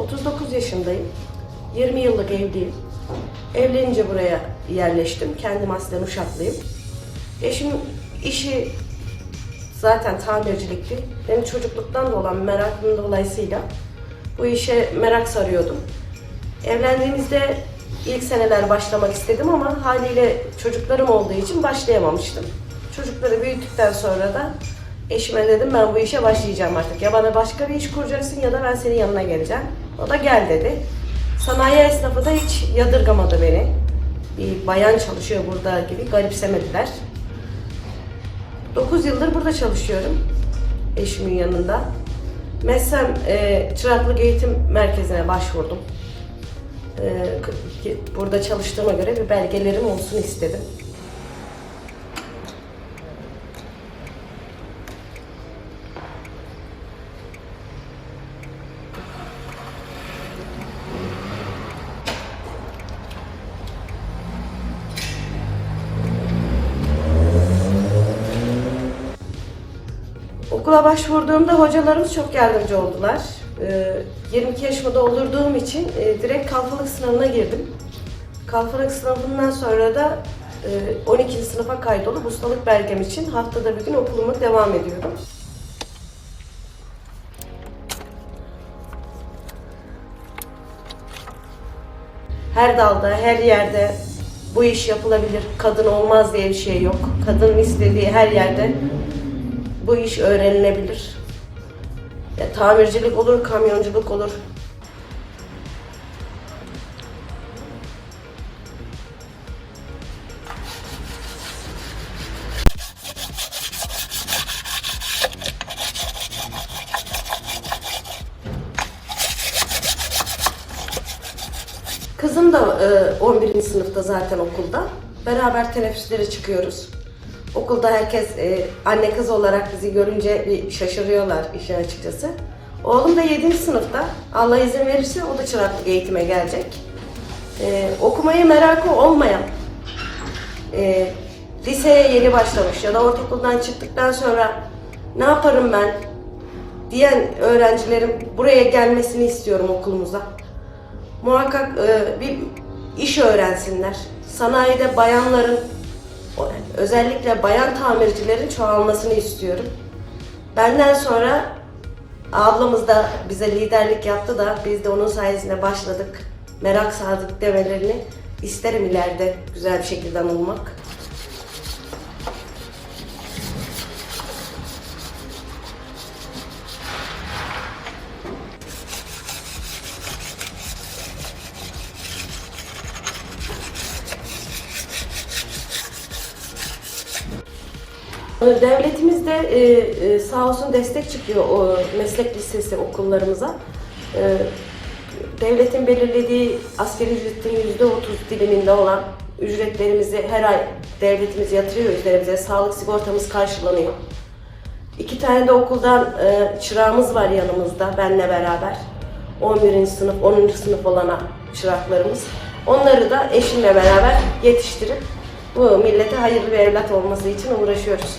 ...39 yaşındayım. 20 yıllık evliyim. Evlenince buraya yerleştim. Kendim aslen Uşaklıyım. Eşim işi zaten tamircilikti. Benim çocukluktan da olan merakım dolayısıyla bu işe merak sarıyordum. Evlendiğimizde ilk seneler başlamak istedim ama haliyle çocuklarım olduğu için başlayamamıştım. Çocukları büyüttükten sonra da eşime dedim ben bu işe başlayacağım artık. Ya bana başka bir iş kuracaksın ya da ben senin yanına geleceğim. O da gel dedi. Sanayi esnafı da hiç yadırgamadı beni. Bir bayan çalışıyor burada gibi garipsemediler. 9 yıldır burada çalışıyorum. Eşimin yanında. Meslem e, çıraklık eğitim merkezine başvurdum. E, burada çalıştığıma göre bir belgelerim olsun istedim. Okula başvurduğumda hocalarımız çok yardımcı oldular. Ee, 22 yaşımı doldurduğum için e, direkt kalfalık sınavına girdim. Kalfalık sınavından sonra da e, 12. sınıfa kaydolup ustalık belgem için haftada bir gün okulumu devam ediyorum. Her dalda, her yerde bu iş yapılabilir. Kadın olmaz diye bir şey yok. Kadının istediği her yerde bu iş öğrenilebilir. Ya, tamircilik olur, kamyonculuk olur. Kızım da e, 11. sınıfta zaten okulda. Beraber teneffüslere çıkıyoruz. Okulda herkes e, anne kız olarak bizi görünce bir şaşırıyorlar işe açıkçası. Oğlum da 7. sınıfta. Allah izin verirse o da çıraklık eğitime gelecek. E, okumaya merakı olmayan, e, liseye yeni başlamış ya da ortaokuldan çıktıktan sonra ne yaparım ben diyen öğrencilerin buraya gelmesini istiyorum okulumuza. Muhakkak e, bir iş öğrensinler. Sanayide bayanların özellikle bayan tamircilerin çoğalmasını istiyorum. Benden sonra ablamız da bize liderlik yaptı da biz de onun sayesinde başladık. Merak sardık demelerini isterim ileride güzel bir şekilde anılmak. Devletimiz de e, e, sağ olsun destek çıkıyor o meslek lisesi okullarımıza. E, devletin belirlediği asgari ücretin yüzde otuz diliminde olan ücretlerimizi her ay devletimiz yatırıyor üzerimize. Sağlık sigortamız karşılanıyor. İki tane de okuldan e, çırağımız var yanımızda benle beraber. 11. sınıf, 10. sınıf olan çıraklarımız. Onları da eşimle beraber yetiştirip bu millete hayırlı bir evlat olması için uğraşıyoruz.